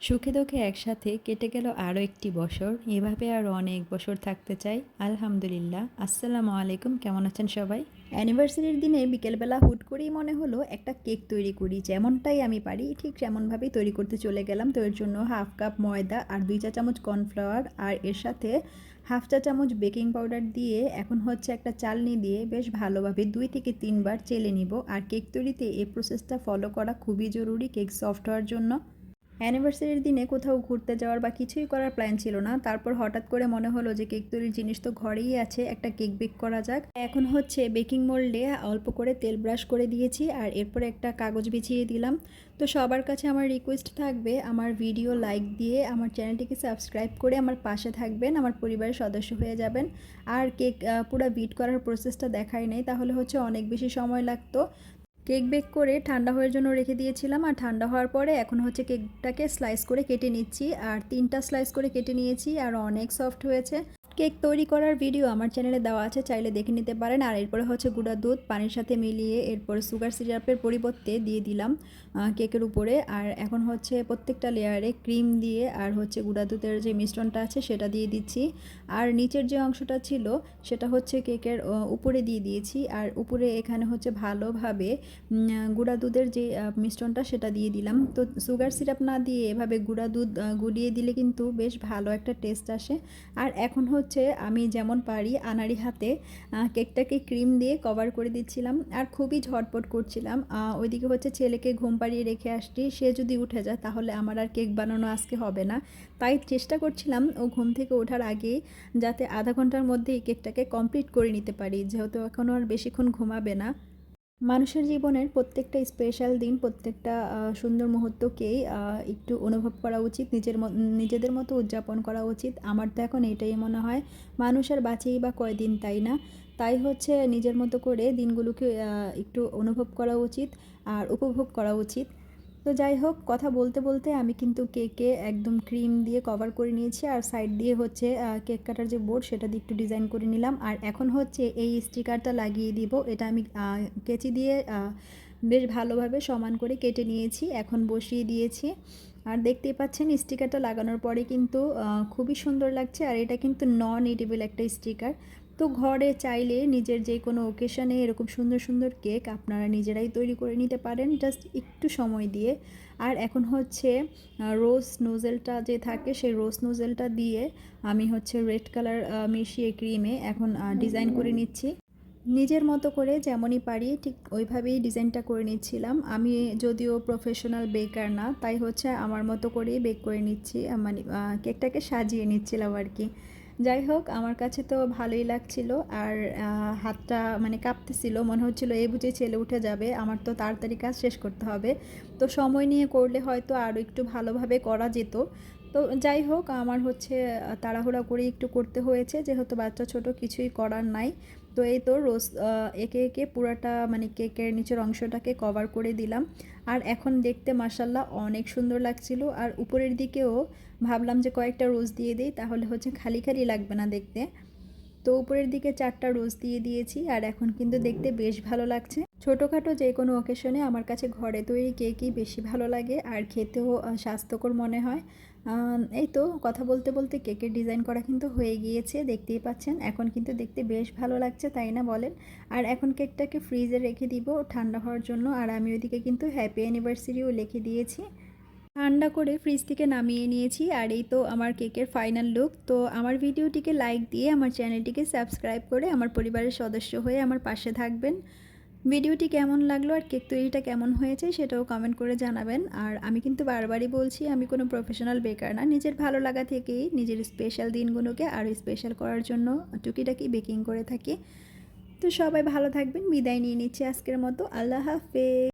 সুখে দুঃখে একসাথে কেটে গেল আরও একটি বছর। এভাবে আরও অনেক বছর থাকতে চাই। আলহামদুলিল্লাহ। আসসালামু আলাইকুম। কেমন আছেন সবাই? অ্যানিভার্সারির দিনে বিকেলবেলা হুট করেই মনে হলো একটা কেক তৈরি করি। যেমনটাই আমি পারি, ঠিক সেমনভাবেই তৈরি করতে চলে গেলাম। তো এর জন্য হাফ কাপ ময়দা আর দুই চা চামচ কর্নফ্লাওয়ার আর এর সাথে হাফ চা চামচ বেকিং পাউডার দিয়ে এখন হচ্ছে একটা চালনি দিয়ে বেশ ভালোভাবে দুই থেকে তিনবার চেলে নিব। আর কেক তৈরিতে এই প্রসেসটা ফলো করা খুবই জরুরি, কেক সফট হওয়ার জন্য। অ্যানিভার্সারির দিনে কোথাও ঘুরতে যাওয়ার বা কিছুই করার প্ল্যান ছিল না। তারপর হঠাৎ করে মনে হলো যে কেক তৈরির জিনিস তো ঘরেই আছে, একটা কেক বেক করা যাক। এখন হচ্ছে বেকিং মোল্ডে অল্প করে তেল ব্রাশ করে দিয়েছি আর এরপরে একটা কাগজ বিছিয়ে দিলাম। তো সবার কাছে আমার রিকোয়েস্ট থাকবে, আমার ভিডিও লাইক দিয়ে আমার চ্যানেলটিকে সাবস্ক্রাইব করে আমার পাশে থাকবেন, আমার পরিবারের সদস্য হয়ে যাবেন। আর কেক পুরো বিট করার প্রসেসটা দেখাই নেই, তাহলে হচ্ছে অনেক বেশি সময় লাগতো। কেক বেক করে ঠান্ডা হওয়ার জন্য রেখে দিয়েছিলাম আর ঠান্ডা হওয়ার পরে এখন হচ্ছে কেকটাকে স্লাইস করে কেটে নিচ্ছি। আর তিনটা স্লাইস করে কেটে নিয়েছি আর অনেক সফট হয়েছে। কেক তৈরি করার ভিডিও আমার চ্যানেলে দেওয়া আছে, চাইলে দেখে নিতে পারেন। আর এরপরে হচ্ছে গুঁড়া দুধ, পানির সাথে মিলিয়ে এরপরে সুগার সিরাপের পরিবর্তে দিয়ে দিলাম কেকের উপরে। আর এখন হচ্ছে প্রত্যেকটা লেয়ারে ক্রিম দিয়ে আর হচ্ছে গুঁড়া দুধের যে মিশ্রণটা আছে, সেটা দিয়ে দিচ্ছি। আর নিচের যে অংশটা ছিল, সেটা হচ্ছে কেকের উপরে দিয়ে দিয়েছি। আর উপরে এখানে হচ্ছে ভালোভাবে গুঁড়া দুধের যে মিশ্রণটা, সেটা দিয়ে দিলাম। তো সুগার সিরাপ না দিয়ে এভাবে গুঁড়া দুধ গুলিয়ে দিলে কিন্তু বেশ ভালো একটা টেস্ট আসে। আর এখন হচ্ছে হচ্ছে আমি যেমন পারি আনারি হাতে কেকটাকে ক্রিম দিয়ে কভার করে দিচ্ছিলাম আর খুবই ঝটপট করছিলাম। ওইদিকে হচ্ছে ছেলেকে ঘুম পাড়িয়ে রেখে আসছি। সে যদি উঠে যায় তাহলে আমার আর কেক বানানো আজকে হবে না। তাই চেষ্টা করছিলাম ও ঘুম থেকে ওঠার আগেই যাতে আধা ঘণ্টার মধ্যে এই কেকটাকে কমপ্লিট করে নিতে পারি। যেহেতু এখনও আর বেশিক্ষণ ঘুমাবে না। মানুষের জীবনের প্রত্যেকটা স্পেশাল দিন, প্রত্যেকটা সুন্দর মুহূর্তকেই একটু অনুভব করা উচিত, নিজের নিজেদের মতো উদযাপন করা উচিত। আমার তো এখন এটাই মনে হয় মানুষের বাঁচেই বা কয়দিন তাই না? তাই হচ্ছে নিজের মতো করে দিনগুলোকে একটু অনুভব করা উচিত আর উপভোগ করা উচিত। তো যাই হোক, কথা বলতে বলতে আমি কিন্তু কেকে একদম ক্রিম দিয়ে কভার করে নিয়েছি আর সাইড দিয়ে হচ্ছে কেক কাটার যে বোর্ড সেটা দিয়ে একটু ডিজাইন করে নিলাম। আর এখন হচ্ছে এই স্টিকারটা লাগিয়ে দিব। এটা আমি কেচি দিয়ে বেশ ভালোভাবে সমান করে কেটে নিয়েছি। এখন বসিয়ে দিয়েছি। আর দেখতেই পাচ্ছেন স্টিকারটা লাগানোর পরে কিন্তু খুবই সুন্দর লাগছে। আর এটা কিন্তু নন ইডিবল একটা স্টিকার। তো ঘরে চাইলে নিজের যে কোনো ওকেশনে এরকম সুন্দর সুন্দর কেক আপনারা নিজেরাই তৈরি করে নিতে পারেন। জাস্ট একটু সময় দিয়ে। আর এখন হচ্ছে রোজ নোজেলটা যে থাকে, সেই রোজ নোজেলটা দিয়ে আমি হচ্ছে রেড কালার মিশিয়ে ক্রিমে এখন ডিজাইন করে নিচ্ছি। নিজের মতো করে যেমনই পারি, ঠিক ওইভাবেই ডিজাইনটা করে নিচ্ছিলাম। আমি যদিও প্রফেশনাল বেকার না, তাই হচ্ছে আমার মতো করেই বেক করে নিচ্ছি। মানে কেকটাকে সাজিয়ে নিচ্ছিলাম আর কি। যাই হোক, আমার কাছে তো ভালোই লাগছিল আর হাতটা মানে কাঁপতেছিল। মনে হচ্ছিল এই বুঝে ছেলে উঠে যাবে। আমার তো তাড়াতাড়ি কাজ শেষ করতে হবে। তো সময় নিয়ে করলে হয়তো আরও একটু ভালোভাবে করা যেত। তো যাই হোক, আমার হচ্ছে তাড়াহুড়া করে একটু করতে হয়েছে। যেহেতু বাচ্চা ছোট, কিছুই করার নাই। তো এই তো রোজ একে একে পুরাটা মানে কেকের নিচের অংশটাকে কভার করে দিলাম। আর এখন দেখতে মাসাল্লাহ অনেক সুন্দর লাগছিল। আর উপরের দিকেও ভাবলাম যে কয়েকটা রোজ দিয়ে দিই, তাহলে হচ্ছে খালি খালি লাগবে না দেখতে। তো উপরের দিকে চারটা রোজ দিয়ে দিয়েছি। আর এখন কিন্তু দেখতে বেশ ভালো লাগছে। ছোটোখাটো যে কোনো অকেশনে আমার কাছে ঘরে তৈরি কেকই বেশি ভালো লাগে, আর খেতেও স্বাস্থ্যকর মনে হয়। এই তো কথা বলতে বলতে কেকের ডিজাইন করা কিন্তু হয়ে গিয়েছে, দেখতেই পাচ্ছেন। এখন কিন্তু দেখতে বেশ ভালো লাগছে, তাই না বলেন? আর এখন কেকটাকে ফ্রিজে রেখে দিব ঠান্ডা হওয়ার জন্য, আর আমি ওইদিকে কিন্তু হ্যাপি অ্যানিভার্সারিও লিখে দিয়েছি। ঠান্ডা করে ফ্রিজ থেকে নামিয়ে নিয়েছি, আর এই তো আমার কেকের ফাইনাল লুক তো আমার ভিডিওটিকে লাইক দিয়ে আমার চ্যানেলটিকে সাবস্ক্রাইব করে আমার পরিবারের সদস্য হয়ে আমার পাশে থাকবেন। ভিডিওটি কেমন লাগল আর কেক তৈরিটা কেমন হয়েছে সেটাও কমেন্ট করে জানাবেন। আর আমি কিন্তু বারবারই বলছি, আমি কোনো প্রফেশনাল বেকার না। নিজের ভালো লাগা থেকেই নিজের স্পেশাল দিনগুলোকে আরও স্পেশাল করার জন্য টুকিটাকি বেকিং করে থাকি। তো সবাই ভালো থাকবেন, বিদায় নিয়ে নিচ্ছি আজকের মতো। আল্লাহ হাফেজ।